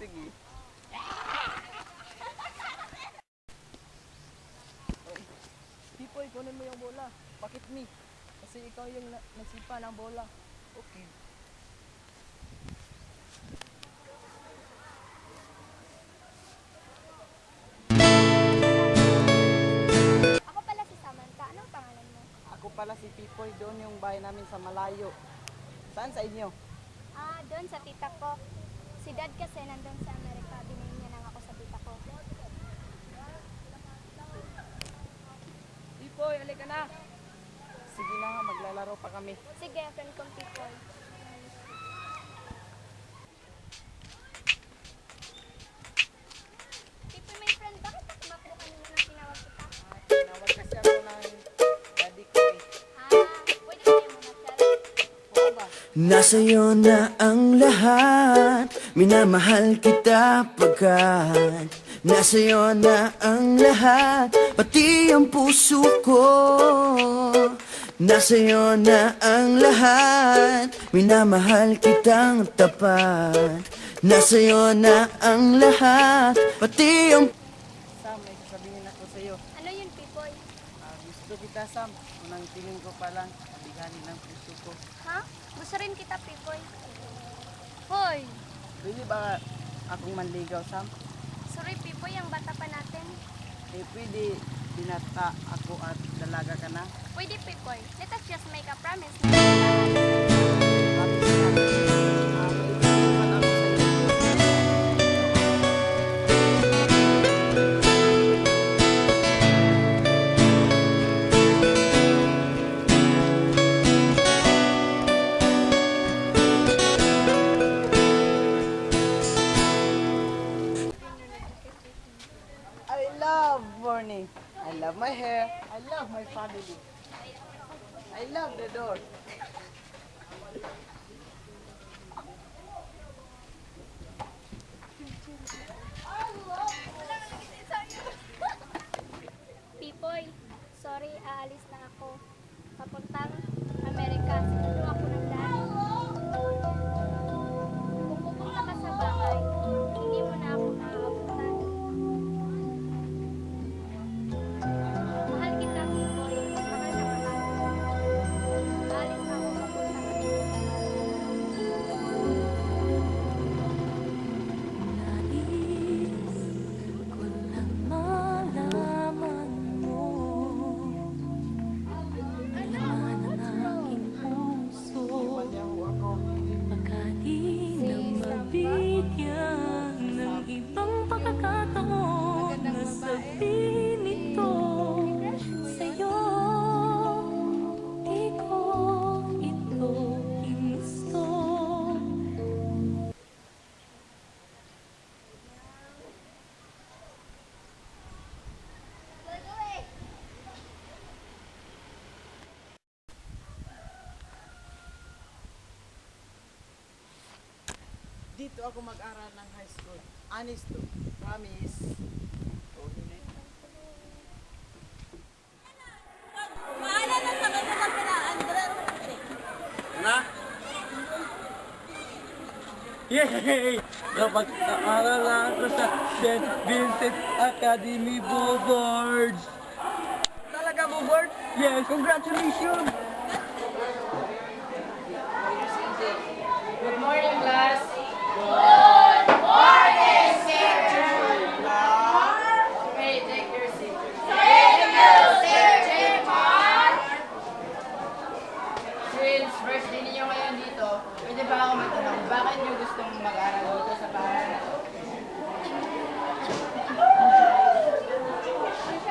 Sige. Pipoy, kunin mo yung bola. Bakit me? Kasi ikaw yung na- nagsipa ng bola. Okay. Ako pala si Samantha. Anong pangalan mo? Ako pala si Pipoy, doon yung bahay namin sa Malayo. Saan sa inyo? Ah, doon sa tita ko. Si dad kasi nandun sa Amerika. Binayin niya lang ako sa tita ko. Pipoy, alika na. Sige na nga, maglalaro pa kami. Sige, friend kong people. Nasa'yo na ang lahat Minamahal kita pagkat Nasa'yo na ang lahat Pati ang puso ko Nasa'yo na ang lahat Minamahal kitang tapat Nasa'yo na ang lahat Pati ang Sam, may sasabihin ako sa'yo. Ano yun, people? Ah, gusto kita, Sam. Unang tingin ko pa lang, kabiganin ng puso ko. Ha? Gusto rin kita, people. Hoy! Pwede ba akong manligaw, Sam? Sorry, people, ang bata pa natin. Eh, pwede binata ako at dalaga ka na. Pwede, people. Let us just make a promise. Promise na. I love my family. I love the door. Dito ako mag-aral ng high school. Honest to. Promise. Na? Yay! Kapag aaral ako sa St. Vincent Academy Boards. Talaga mo, board? Yes, congratulations! Good morning, class. first day ninyo ngayon dito, pwede ba ako magtanong, bakit nyo gustong mag-aral dito sa paaralan na to?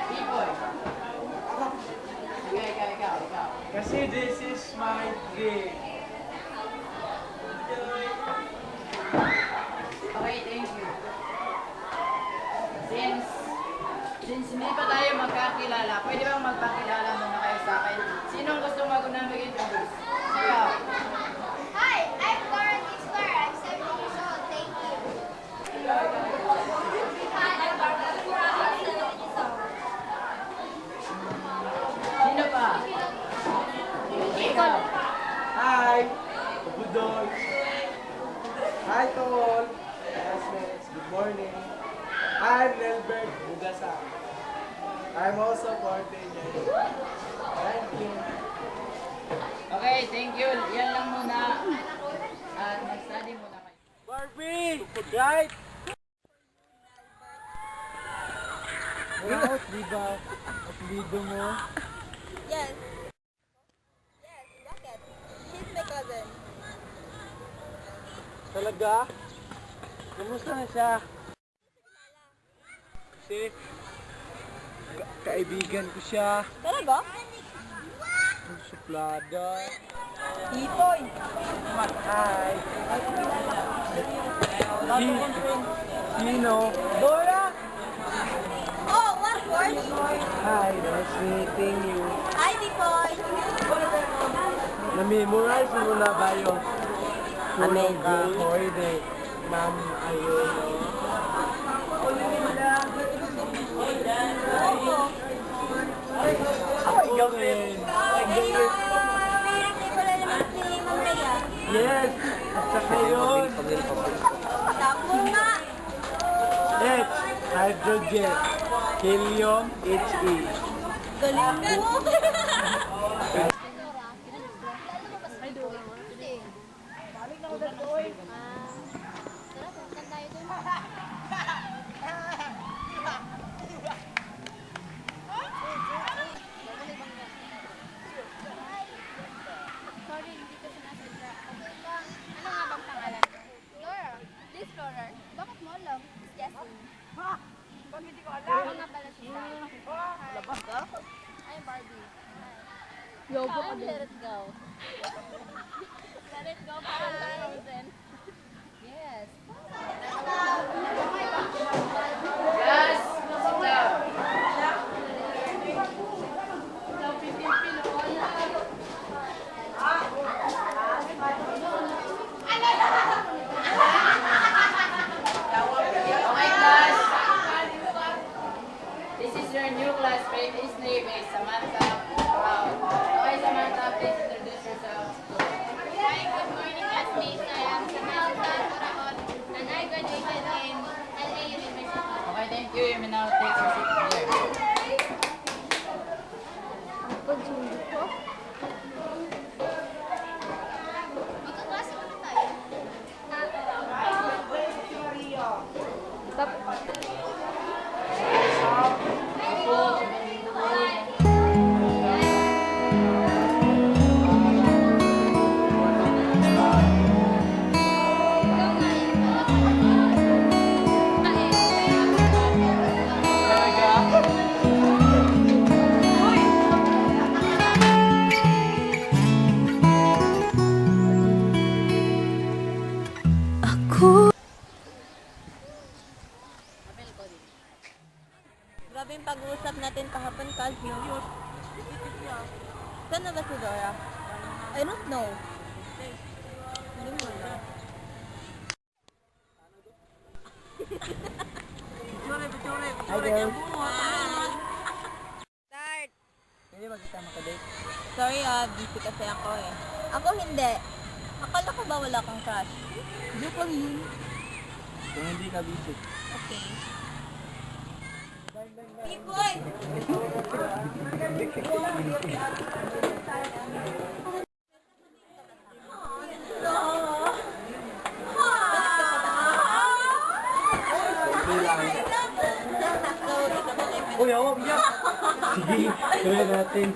People. Ikaw, ikaw, ikaw, ikaw. Kasi this is my dream. Okay, thank you. Since since hindi pa tayo magkakilala, pwede bang magpakilala muna kayo sa akin? Sinong gusto mag-unang mag-introduce? Ikaw. Hi, I'm Lauren Isler. I'm 7 years old. Thank you. Hi, I'm Barbara Fura. I'm 7 years old. Sino pa? Ikaw. Hi! Budoy! Hi to all! Classmates, good morning. I'm Nelbert Bugasa. I'm also 14 years old. Thank you. Okay, thank you. Yan lang muna. At mag-study muna kayo. Barbie! Right? Wow, di ba? Apelido mo? Yes. Yes, bakit? She's my cousin. Talaga? Kumusta na siya? Kasi, ka- kaibigan ko siya. Talaga? Ang suplada. Ipoy. Matay. Sino? Dora! Oh, what word? Hi, nice meeting you. Hi, Ipoy. Na-memorize mo na ba yung Tulong ka, Hoyde, Ma'am Ayuno? Ako Rhea. Yes! At saka yun. H, hydrogen. Helium, He. Galing mo. Sorry, hindi ko sinasadya. Okay lang. Ano nga bang pangalan? Laura. This Laura. Bakit mo alam? It's Jessie. Ha? Bakit hindi ko alam? Ako nga pala siya. Labas ka? I'm Barbie. Yogo ka Let it go. Let it go para Frozen. Yes. Yes! Sit down. Okay, class. This is your new classmate. His name is Samantha Brown. Okay, Samantha, please introduce yourself. Hi, good morning classmates. I am Samantha Coraon and I graduated in LA University. Okay, Hi, girl. Start! Pwede ba kita makadate? Sorry ah, busy kasi ako eh. Ako hindi. Akala ko ba wala kang crush? Joke lang yun. Kung hindi ka busy. Okay. Iboy! Uy, awa, biyak. Sige, tuloy natin.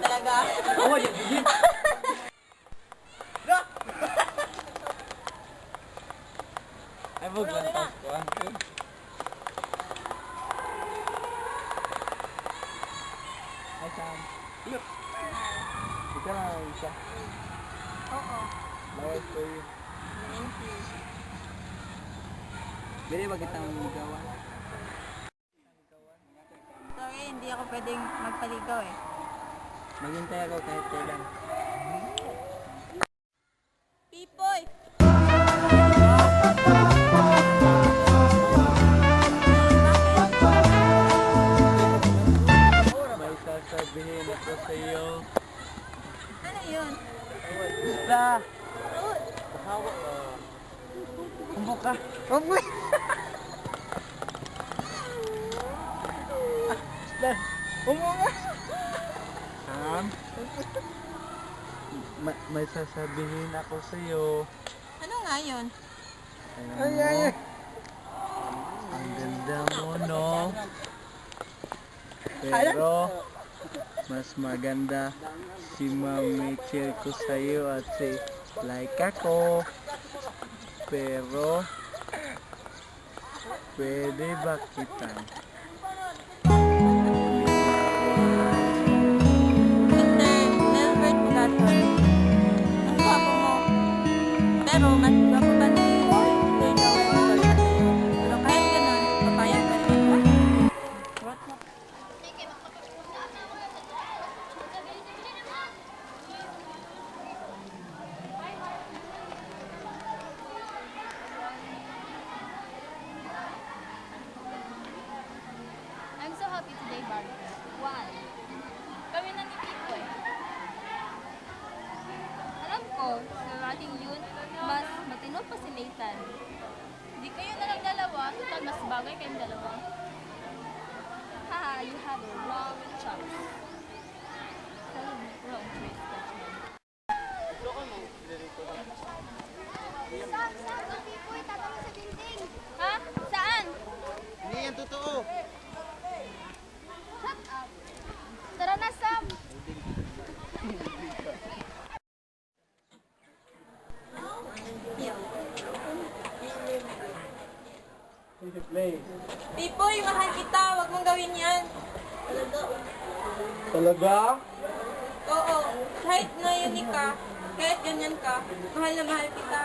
Talaga? Awa, yan, sige. Ay, wag lang. One, two. Ay, saan? Look. Ikaw na isa. Oo. Bawal for you. Thank you. Bili, bakit ang gawa? Hindi ako pwedeng magpaligaw eh. Maghintay ako kahit kailan. May sasabihin ako sa iyo. Ano nga yun? Alam mo, ang ganda mo, no? Pero, mas maganda si Ma'am Mitchell ko sa'yo at si Laika ko. Pero, pwede ba kita? Total mas bagay kayong dalawa. Haha, you have a wrong choice. Wrong choice, Batman. Sam, Sam, ang pipoy, tatanong sa dingding. Ha? Saan? Hindi yan totoo. Shut up. Tara na, Sam. Pipoy, mahal kita. Huwag mong gawin yan. Talaga? Oo. Kahit ngayon ka, kahit ganyan ka, mahal na mahal kita.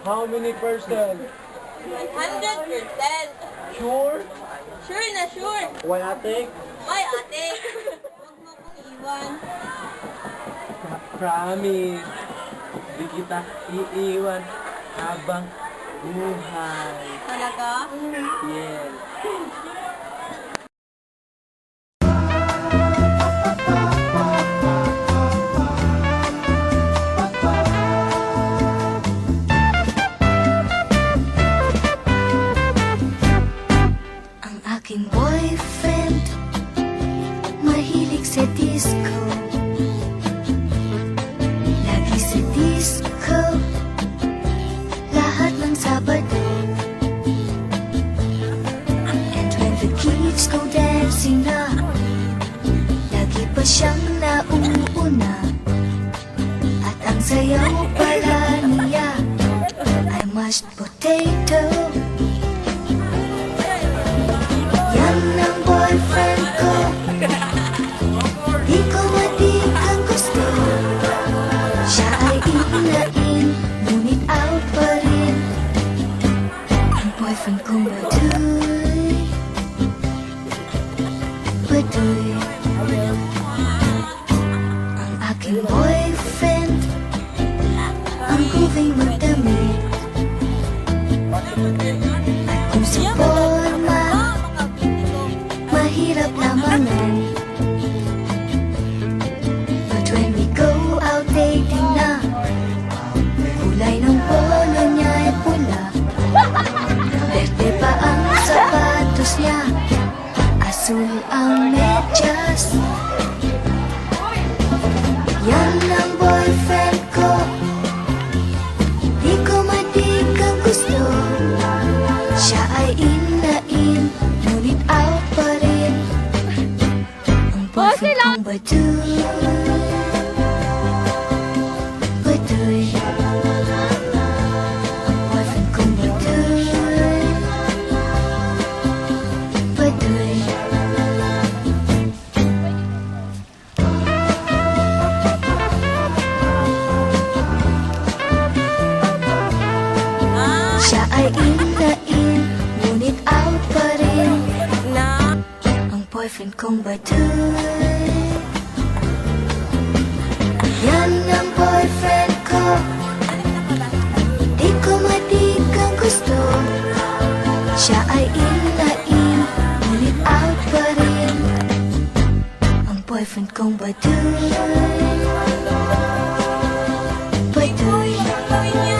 How many percent? 100%. Sure? Sure na sure. Why ate? Ay, ate. Huwag mo kong iwan. Promise. Di kita iiwan habang buhay. Talaga? Yes. Aking boyfriend. Mahilig sa disco với tươi với tươi. Quay phần cùng với tươi. Với tươi. Siya ay inain ngunit out pa rin. Boyfriend không ba tươi. Yan ang boyfriend ko. Hindi ko matigang gusto. Siya ay in Ngunit out pa rin. Ang boyfriend kong baduy. Baduy.